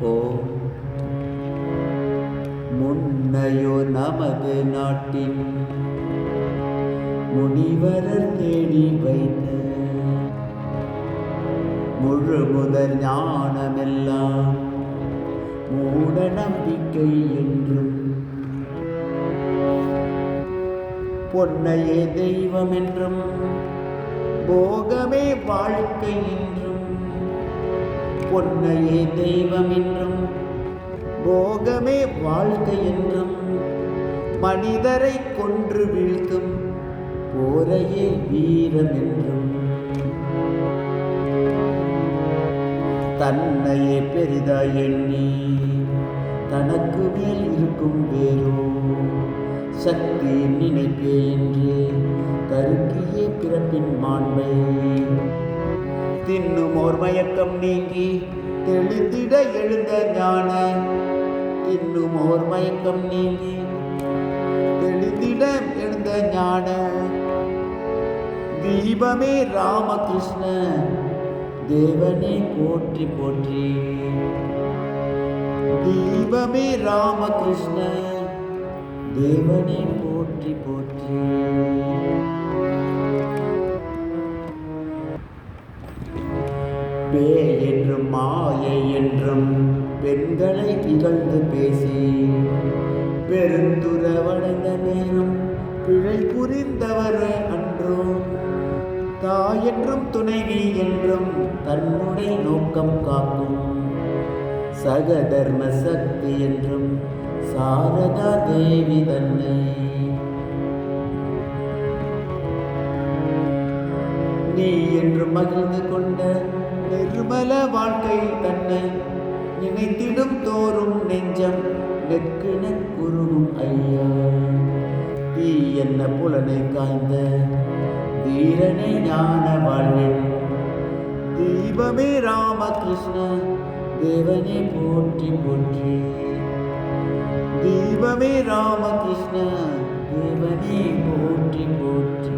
ஓ முன்னையோ நமது நாட்டின் முனிவரர் தேடி வைத்த முழு முதல் ஞானமெல்லாம் மூட நம்பிக்கை என்றும் பொன்னையே தெய்வம் என்றும் போகமே வாழ்க்கை பொன்னையே தெய்வம் என்றும் போகமே வாழ்க்கை என்றும் மனிதரை கொன்று வீழ்த்தும் போரையே வீரம் என்றும் தன்னையே பெரிதாய் எண்ணி தனக்கு மேல் இருக்கும் வேறோ சக்தி நினைப்பே என்று கருக்கியே பிறப்பின் மாண்பை தின்னும் ஓர் மயக்கம் நீங்கி தெளிந்திட எழுந்த ஞான. தின்னும் ஓர் மயக்கம் நீங்கி தெளிந்திட எழுந்த ஞான. தீபமே ராமகிருஷ்ண தேவனே போற்றி போற்றி. தீபமே ராமகிருஷ்ண தேவனே போற்றி போற்றி. பேய் என்றும் மாயை என்றும் பெண்களை இகழ்ந்து பேசி. பெருந்துறவடைந்த நேரம் பிழை புரிந்தவர் அன்றோ. தாயென்றும் துணைவி என்றும் தன்னுடைய நோக்கம் காக்கும். சகதர்ம சக்தி என்றும் சாரதா தேவி தன்னை. நீ என்று மகிழ்ந்து கொண்ட நிர்மல வாழ்க்கை தன்னை நினைத்திடும் தோறும் நெஞ்சம் நெற்கின குருவும் ஐயா. தீ என்ன புலனை காய்ந்த தீரனை ஞான வாழ்வில் தீபமே ராமகிருஷ்ண தேவனே போற்றி போற்றி. தீபமே ராமகிருஷ்ண தேவனே போற்றி போற்றி.